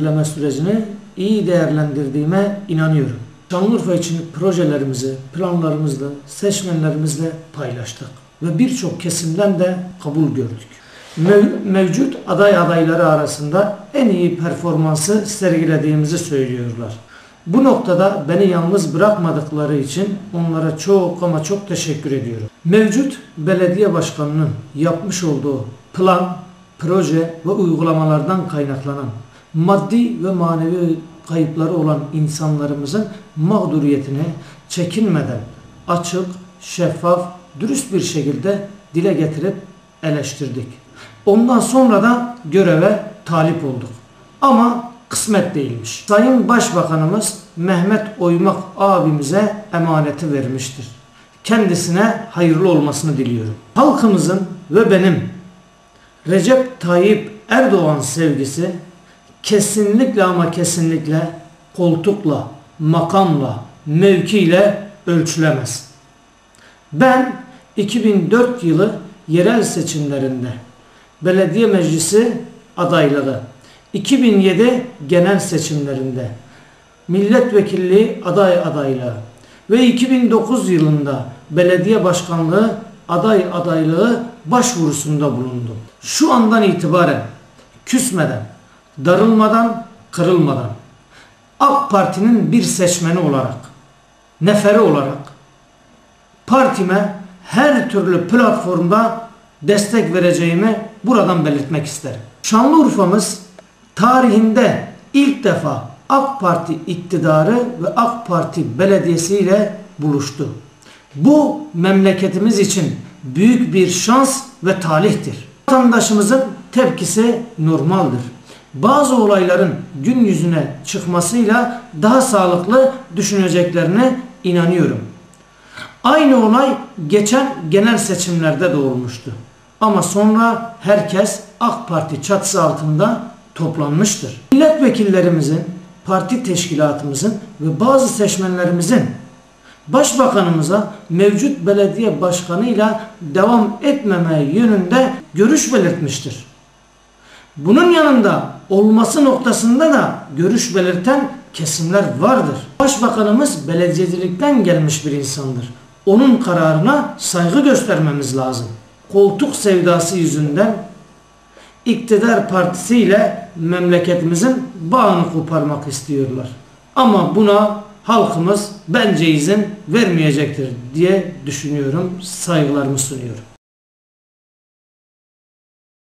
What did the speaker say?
Derleme sürecini iyi değerlendirdiğime inanıyorum. Şanlıurfa için projelerimizi, planlarımızla, seçmenlerimizle paylaştık. Ve birçok kesimden de kabul gördük. Mev- mevcut aday adayları arasında en iyi performansı sergilediğimizi söylüyorlar. Bu noktada beni yalnız bırakmadıkları için onlara çok ama çok teşekkür ediyorum. Mevcut belediye başkanının yapmış olduğu plan, proje ve uygulamalardan kaynaklanan maddi ve manevi kayıpları olan insanlarımızın mağduriyetini çekinmeden açık, şeffaf, dürüst bir şekilde dile getirip eleştirdik. Ondan sonra da göreve talip olduk. Ama kısmet değilmiş. Sayın Başbakanımız Mehmet Oymak abimize emaneti vermiştir. Kendisine hayırlı olmasını diliyorum. Halkımızın ve benim Recep Tayyip Erdoğan sevgisi kesinlikle ama kesinlikle koltukla, makamla, mevkiyle ölçülemez. Ben 2004 yılı yerel seçimlerinde belediye meclisi adaylığı, 2007 genel seçimlerinde milletvekilliği aday adaylığı ve 2009 yılında belediye başkanlığı aday adaylığı başvurusunda bulundum. Şu andan itibaren küsmeden, darılmadan, kırılmadan AK Parti'nin bir seçmeni olarak, neferi olarak partime her türlü platformda destek vereceğimi buradan belirtmek isterim. Şanlıurfa'mız tarihinde ilk defa AK Parti iktidarı ve AK Parti belediyesi ile buluştu. Bu memleketimiz için büyük bir şans ve talihtir. Vatandaşımızın tepkisi normaldir. Bazı olayların gün yüzüne çıkmasıyla daha sağlıklı düşüneceklerine inanıyorum. Aynı olay geçen genel seçimlerde de olmuştu. Ama sonra herkes AK Parti çatısı altında toplanmıştır. Milletvekillerimizin, parti teşkilatımızın ve bazı seçmenlerimizin Başbakanımıza mevcut belediye başkanıyla devam etmeme yönünde görüş belirtmiştir. Bunun yanında olması noktasında da görüş belirten kesimler vardır. Başbakanımız belediyecilikten gelmiş bir insandır. Onun kararına saygı göstermemiz lazım. Koltuk sevdası yüzünden iktidar partisiyle memleketimizin bağını koparmak istiyorlar. Ama buna halkımız bence izin vermeyecektir diye düşünüyorum. Saygılarımı sunuyorum.